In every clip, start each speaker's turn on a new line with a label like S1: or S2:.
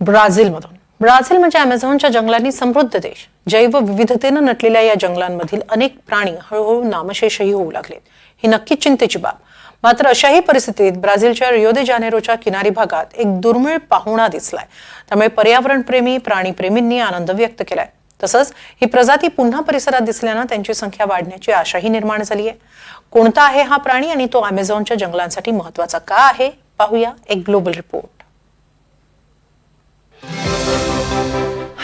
S1: ब्राझीलमधून Brazil म्हणजे अमेझॉनच्या जंगलांनी समृद्ध देश जैवविविधतेनं नटलेल्या या जंगलांमधील अनेक प्राणी हळूहळू नामशेषही होऊ लागलेत. ही नक्कीच चिंतेची बाब. मात्र अशाही परिस्थितीत ब्राझीलच्या रिओ दे जानेरोच्या किनारी भागात एक दुर्मिळ पाहुणा दिसलाय. त्यामुळे पर्यावरणप्रेमी प्राणीप्रेमींनी आनंद व्यक्त केलाय. तसंच ही प्रजाती पुन्हा परिसरात दिसल्यानं त्यांची संख्या वाढण्याची आशाही निर्माण झाली आहे कोणता आहे हा प्राणी आणि तो अमेझॉनच्या जंगलांसाठी महत्त्वाचा का आहे? पाहूया एक ग्लोबल रिपोर्ट.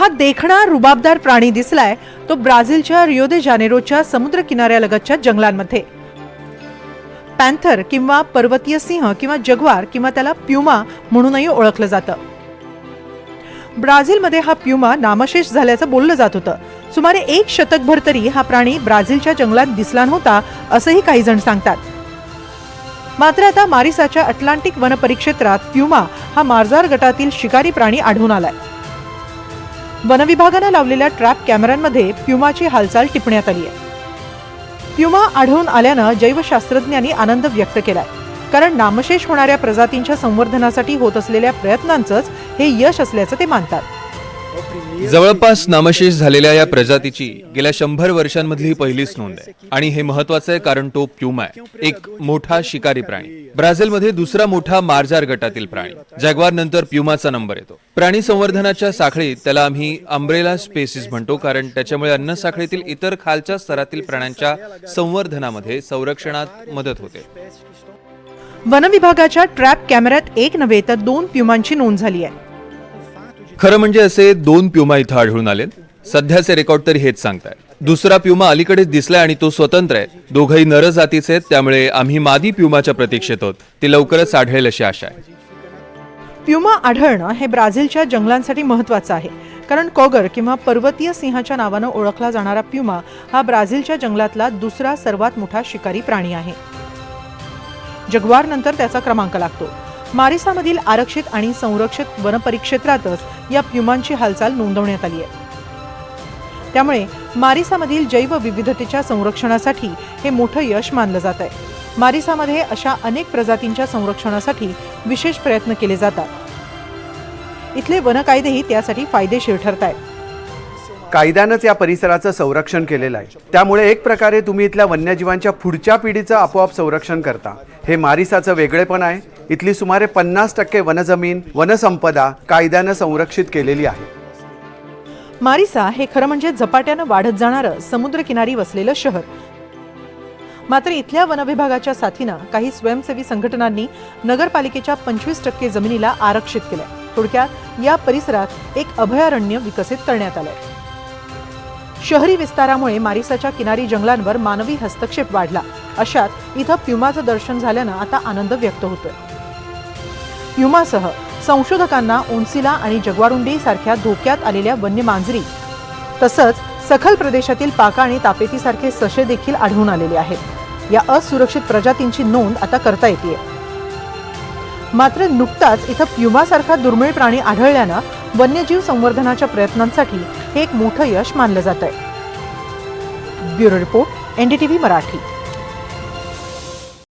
S2: हा देखणा रुबाबदार प्राणी दिसलाय तो ब्राझीलच्या रिओ दे जानेरोच्या समुद्र किनाऱ्यालगतच्या जंगलांमध्ये. पॅन्थर किंवा पर्वतीय सिंह किंवा जगवार किंवा त्याला प्युमा म्हणूनही ओळखलं जातं. ब्राझीलमध्ये हा प्युमा नामशेष झाल्याचं बोललं जात होतं. सुमारे एक शतकभर तरी हा प्राणी ब्राझीलच्या जंगलात दिसला नव्हता असंही काही जण सांगतात. मात्र आता मारिसाच्या अटलांटिक वनपरिक्षेत्रात प्युमा हा मार्जार गटातील शिकारी प्राणी आढळून आलाय. वनविभागानं लावलेल्या ट्रॅप कॅमेऱ्यांमध्ये प्युमाची हालचाल टिपण्यात आली आहे. प्युमा आढळून आल्यानं जैवशास्त्रज्ञांनी आनंद व्यक्त केलाय. कारण नामशेष होणाऱ्या प्रजातींच्या संवर्धनासाठी होत असलेल्या प्रयत्नांचंच हे यश असल्याचं ते मानतात.
S3: जवळपास नामशेष झालेल्या या प्रजातीची गेल्या शंभर वर्षांमधली ही पहिलीच नोंद आहे. आणि हे महत्वाचं आहे कारण तो प्युमा आहे. एक मोठा शिकारी प्राणी. ब्राझीलमध्ये दुसरा मोठा मार्जार गटातील प्राणी. जॅग्वार नंतर प्युमाचा नंबर येतो. प्राणी संवर्धनाच्या साखळीत त्याला आम्ही अम्ब्रेला स्पेसिस म्हणतो कारण त्याच्यामुळे अन्न साखळीतील इतर खालच्या स्तरातील प्राण्यांच्या संवर्धनामध्ये संरक्षणात मदत होते.
S2: वनविभागाच्या ट्रॅप कॅमेऱ्यात एक नव्हे तर दोन प्युमांची नोंद झाली आहे.
S3: खरं म्हणजे असे दोन प्युमा इथं आढळून आले सध्याचे रेकॉर्ड तरी हेच सांगताय दुसरा प्युमा अलीकडेच दिसलाय आणि तो स्वतंत्र आहे. दोघही नर जातीचे आहेत त्यामुळे आम्ही मादी प्युमाच्या प्रतीक्षेत आहोत. ती लवकरच आढळेल अशी आशा आहे.
S2: प्युमा आढळणं हे ब्राझीलच्या जंगलांसाठी महत्वाचं आहे. कारण कॉगर किंवा पर्वतीय सिंहाच्या नावानं ओळखला जाणारा प्युमा हा ब्राझीलच्या जंगलातला दुसरा सर्वात मोठा शिकारी प्राणी आहे. जगवार नंतर त्याचा क्रमांक लागतो. मारिसामधील आरक्षित आणि संरक्षित वनपरिक्षेत्रातच या प्युमांची हालचाल नोंदवण्यात आली आहे. त्यामुळे मारिसामधील जैवविविधतेच्या संरक्षणासाठी हे मोठं यश मानलं जात आहे. मारिसामध्ये अशा अनेक प्रजातींच्या संरक्षणासाठी विशेष प्रयत्न केले जातात. इथले वन कायदेही त्यासाठी फायदेशीर ठरत आहेत
S4: कायद्यानंच या परिसराचं संरक्षण केलेलं आहे. त्यामुळे एक प्रकारे तुम्ही इथल्या वन्यजीवांच्या पुढच्या पिढीचं आपोआप संरक्षण करता. हे मारिसाचं वेगळेपण आहे. इथली सुमारे पन्नास टक्के वनजमीन वनसंपदा कायद्यानं संरक्षित केलेली आहे.
S2: मारिसा हे खरं म्हणजे झपाट्यानं वाढत जाणारं समुद्रकिनारी वसलेलं शहर. मात्र इथल्या वनविभागाच्या साथीनं काही स्वयंसेवी संघटनांनी नगरपालिकेच्या पंचवीस टक्के जमिनीला आरक्षित केलंय. थोडक्यात या परिसरात एक अभयारण्य विकसित करण्यात आलंय. शहरी विस्तारामुळे मारिसाच्या किनारी जंगलांवर मानवी हस्तक्षेप वाढला. अशात इथं प्युमाचं दर्शन झाल्यानं आता आनंद व्यक्त होतोय. युमासह संशोधकांना उंचीला आणि जगवारुंडी सारख्या धोक्यात आलेल्या वन्य मांजरी तसंच सखल प्रदेशातील पाका आणि तापेतीसारखे ससे देखील आढळून आलेले आहेत. या असुरक्षित प्रजातींची नोंद आता करता येते मात्र नुकताच इथं प्युमासारखा दुर्मिळ प्राणी आढळल्यानं वन्यजीव संवर्धनाच्या प्रयत्नांसाठी हे एक मोठं यश मानलं जात आहे ब्युरो रिपोर्ट एनडीटीव्ही मराठी.